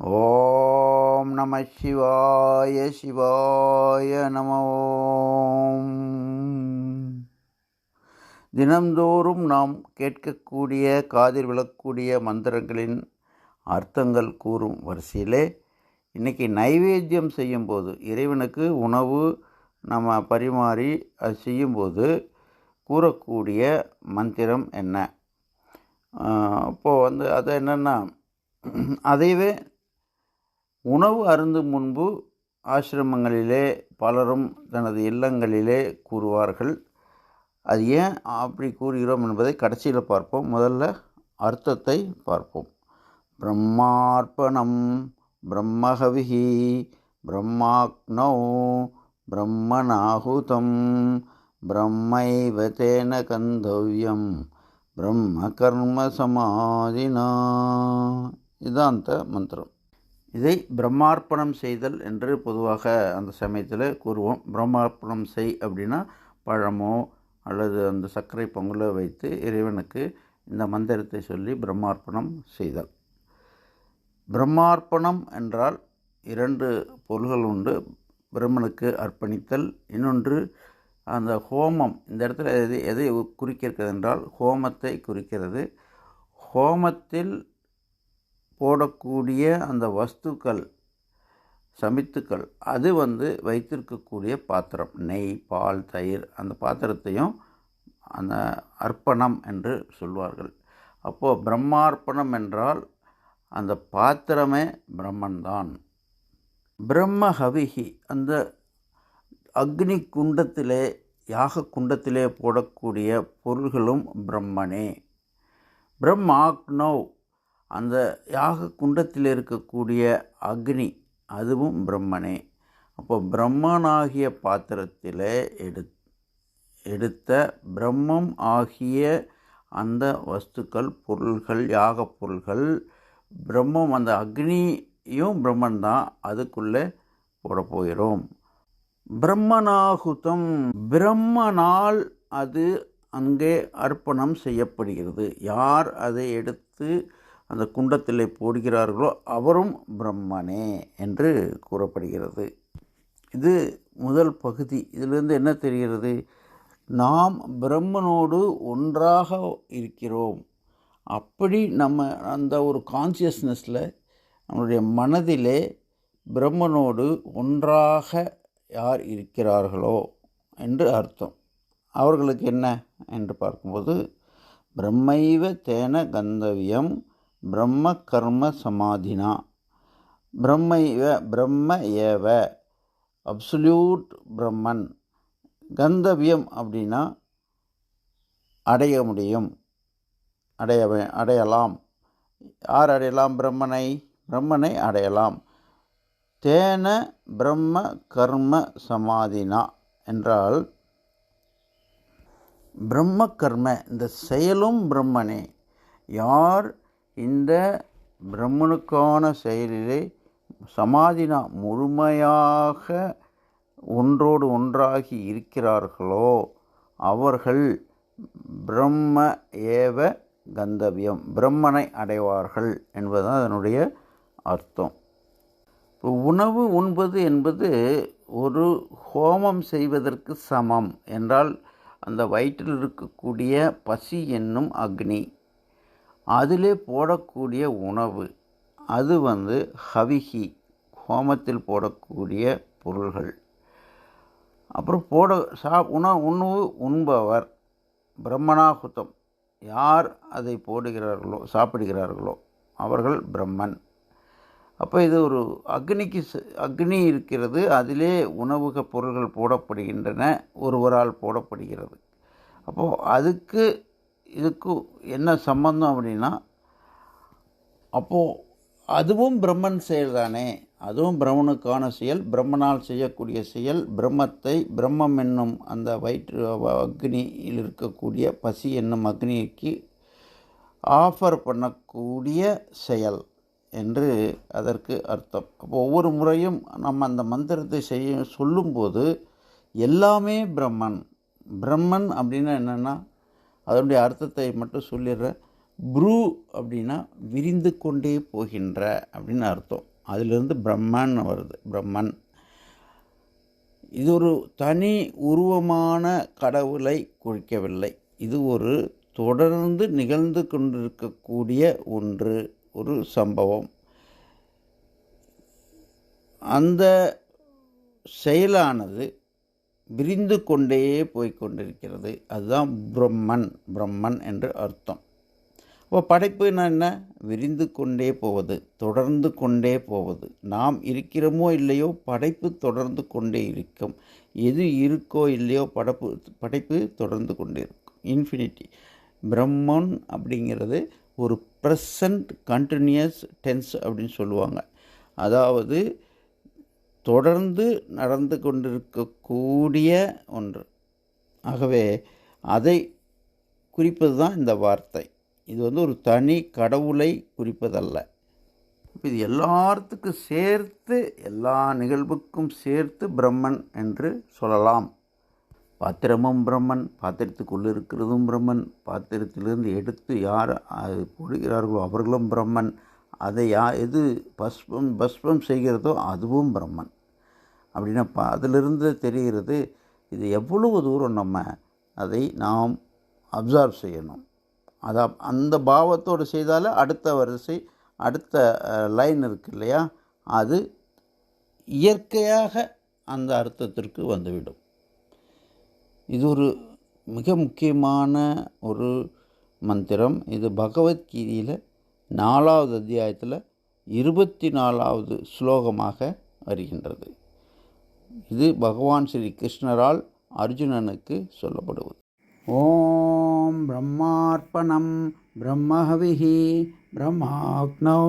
ஓம் நம சிவாய சிவாய நம ஓம் தினந்தோறும் நாம் கேட்கக்கூடிய காதில் விழக்கூடிய மந்திரங்களின் அர்த்தங்கள் கூறும் வரிசையிலே இன்றைக்கி நைவேத்தியம் செய்யும்போது இறைவனுக்கு உணவு நம்ம பரிமாறி அது செய்யும்போது கூறக்கூடிய மந்திரம் என்ன? அப்போது வந்து அது என்னென்னா அதைவே உணவு அருந்தும் முன்பு ஆசிரமங்களிலே பலரும் தனது இல்லங்களிலே கூறுவார்கள். அது ஏன் அப்படி கூறுகிறோம் என்பதை கடைசியில் பார்ப்போம். முதல்ல அர்த்தத்தை பார்ப்போம். பிரம்மார்ப்பணம் பிரம்மஹவிஹி பிரம்மாக்னோ பிரம்மநாகுதம் பிரம்மைவத்தேன கந்தவ்யம் பிரம்ம கர்ம சமாதினா. இதான் அந்த மந்திரம். இதை பிரம்மார்ப்பணம் செய்தல் என்று பொதுவாக அந்த சமயத்தில் கூறுவோம். பிரம்மார்ப்பணம் செய் அப்படின்னா பழமோ அல்லது அந்த சர்க்கரை பொங்கலோ வைத்து இறைவனுக்கு இந்த மந்திரத்தை சொல்லி பிரம்மார்ப்பணம் செய்தல். பிரம்மார்ப்பணம் என்றால் இரண்டு பொருள்கள் உண்டு. பிரம்மனுக்கு அர்ப்பணித்தல் இன்னொன்று அந்த ஹோமம். இந்த இடத்துல எது எதை குறிக்கிறது என்றால் ஹோமத்தை குறிக்கிறது. ஹோமத்தில் போடக்கூடிய அந்த வஸ்துக்கள் சமித்துக்கள் அது வந்து வைத்திருக்கக்கூடிய பாத்திரம். நெய் பால் தயிர் அந்த பாத்திரத்தையும் அந்த அர்ப்பணம் என்று சொல்வார்கள். அப்போது பிரம்மார்ப்பணம் என்றால் அந்த பாத்திரமே பிரம்மன்தான். பிரம்ம ஹவிஹி அந்த அக்னி குண்டத்திலே யாக குண்டத்திலே போடக்கூடிய பொருள்களும் பிரம்மனே. பிரம்மாக்னோ அந்த யாக குண்டத்தில் இருக்கக்கூடிய அக்னி அதுவும் பிரம்மனே. அப்போ பிரம்மனாகிய பாத்திரத்தில் எடு எடுத்த பிரம்மம் ஆகிய அந்த வஸ்துக்கள் பொருள்கள் யாக பொருள்கள் பிரம்மம் அந்த அக்னியும் பிரம்மன் தான் அதுக்குள்ளே போட போகிறோம். பிரம்மனாகுதம் பிரம்மனால் அது அங்கே அர்ப்பணம் செய்யப்படுகிறது. யார் அதை எடுத்து அந்த குண்டத்தில் போடுகிறார்களோ அவரும் பிரம்மனே என்று கூறப்படுகிறது. இது முதல் பகுதி. இதிலிருந்து என்ன தெரிகிறது? நாம் பிரம்மனோடு ஒன்றாக இருக்கிறோம். அப்படி நம்ம அந்த ஒரு கான்சியஸ்னஸில் நம்மளுடைய மனதிலே பிரம்மனோடு ஒன்றாக யார் இருக்கிறார்களோ என்று அர்த்தம். அவர்களுக்கு என்ன? என்று பார்க்கும்போது பிரம்மைவ தேன கந்தவியம் பிரம்ம கர்ம சமாதினா பிரம்ம இவ பிரம்ம ஏவ அப்சுல்யூட் பிரம்மன். கந்தவியம் அப்படின்னா அடைய முடியும். அடைய அடையலாம். யார் அடையலாம்? பிரம்மனை. பிரம்மனை அடையலாம். தேன பிரம்ம கர்ம சமாதினா என்றால் பிரம்ம கர்ம இந்த செயலும் பிரம்மனே. யார் இந்த பிரம்மனுக்கான செயலிலே சமாதினா முழுமையாக ஒன்றோடு ஒன்றாகி இருக்கிறார்களோ அவர்கள் பிரம்ம ஏவ கந்தவியம் பிரம்மனை அடைவார்கள் என்பதுதான் அதனுடைய அர்த்தம். இப்போ உணவு உண்பது என்பது ஒரு ஹோமம் செய்வதற்கு சமம் என்றால் அந்த வயிற்றில் இருக்கக்கூடிய பசி என்னும் அக்னி அதிலே போடக்கூடிய உணவு அது வந்து ஹவிஹி ஹோமத்தில் போடக்கூடிய பொருள்கள். அப்புறம் போட சா உணவு உணவு உண்பவர் பிரம்மணாகுத்தம் யார் அதை போடுகிறார்களோ சாப்பிடுகிறார்களோ அவர்கள் பிரம்மன். அப்போ இது ஒரு அக்னிக்கு அக்னி இருக்கிறது அதிலே உணவுக பொருள்கள் போடப்படுகின்றன ஒருவரால் போடப்படுகிறது. அப்போது அதுக்கு இதுக்கு என்ன சம்பந்தம் அப்படின்னா அப்போது அதுவும் பிரம்மன் செயல் தானே அதுவும் பிரம்மனுக்கான செயல் பிரம்மனால் செய்யக்கூடிய செயல் பிரம்மத்தை பிரம்மம் என்னும் அந்த வயிற்று அக்னியில் இருக்கக்கூடிய பசி என்னும் அக்னிக்கு ஆஃபர் பண்ணக்கூடிய செயல் என்று அதற்கு அர்த்தம். அப்போ ஒவ்வொரு முறையும் நம்ம அந்த மந்திரத்தை செய்ய சொல்லும்போது எல்லாமே பிரம்மன். பிரம்மன் அப்படின்னா என்னென்னா அதனுடைய அர்த்தத்தை மட்டும் சொல்லிடுறேன் ப்ரூ அப்படின்னா விரிந்து கொண்டே போகின்ற அப்படின்னு அர்த்தம். அதிலிருந்து பிரம்மன் வருது பிரம்மன். இது ஒரு தனி உருவமான கடவுளை குறிக்கவில்லை. இது ஒரு தொடர்ந்து நிகழ்ந்து கொண்டிருக்கக்கூடிய ஒன்று ஒரு சம்பவம். அந்த செயலானது விரிந்து கொண்டே போய்கொண்டிருக்கிறது அதுதான் பிரம்மன் பிரம்மன் என்று அர்த்தம். அப்போ படைப்புனா என்ன விரிந்து கொண்டே போவது தொடர்ந்து கொண்டே போவது. நாம் இருக்கிறோமோ இல்லையோ படைப்பு தொடர்ந்து கொண்டே இருக்கும். எது இருக்கோ இல்லையோ படைப்பு படைப்பு தொடர்ந்து கொண்டே இருக்கும். இன்ஃபினிட்டி பிரம்மன் அப்படிங்கிறது ஒரு ப்ரெசன்ட் கண்டினியூஸ் டென்ஸ் அப்படின்னு சொல்லுவாங்க. அதாவது தொடர்ந்து நடந்து கொண்டிருக்கக்கூடிய ஒன்று. ஆகவே அதை குறிப்பது தான் இந்த வார்த்தை. இது வந்து ஒரு தனி கடவுளை குறிப்பதல்ல. இது எல்லாத்துக்கும் சேர்த்து எல்லா நிகழ்வுக்கும் சேர்த்து பிரம்மன் என்று சொல்லலாம். பாத்திரமும் பிரம்மன் பாத்திரத்துக்குள்ளே இருக்கிறதும் பிரம்மன் பாத்திரத்திலிருந்து எடுத்து யார் அது போடுகிறார்களோ அவர்களும் பிரம்மன். அதை யா எது பஸ்பம் பஸ்பம் செய்கிறதோ அதுவும் பிரம்மன். அப்படின்னா பா அதிலிருந்து தெரிகிறது இது எவ்வளவு தூரம் நம்ம அதை நாம் அப்சர்வ் செய்யணும். அதை அந்த பாவத்தோடு செய்தால் அடுத்த வரிசை அடுத்த லைன் இருக்கு இல்லையா? அது இயற்கையாக அந்த அர்த்தத்திற்கு வந்துவிடும். இது ஒரு மிக முக்கியமான ஒரு மந்திரம். இது பகவத்கீதையில் நாலாவது அத்தியாயத்தில் இருபத்தி நாலாவது ஸ்லோகமாக வருகின்றது. இது பகவான் ஸ்ரீ கிருஷ்ணரால் அர்ஜுனனுக்கு சொல்லப்படுவது. ஓம் பிரம்மார்ப்பணம் பிரம்மஹவிஹி பிரம்மாக்னௌ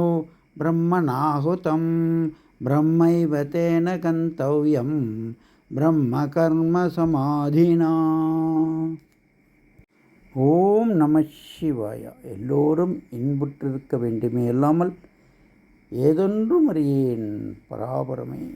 பிரம்மநாகுதம் பிரம்மைவ தேன கந்தவ்யம் பிரம்ம கர்ம சமாதினா ஓம் நம சிவாயா. எல்லோரும் இன்புற்றிருக்க வேண்டுமே இல்லாமல் ஏதொன்றும் அறியேன் பராபரமே.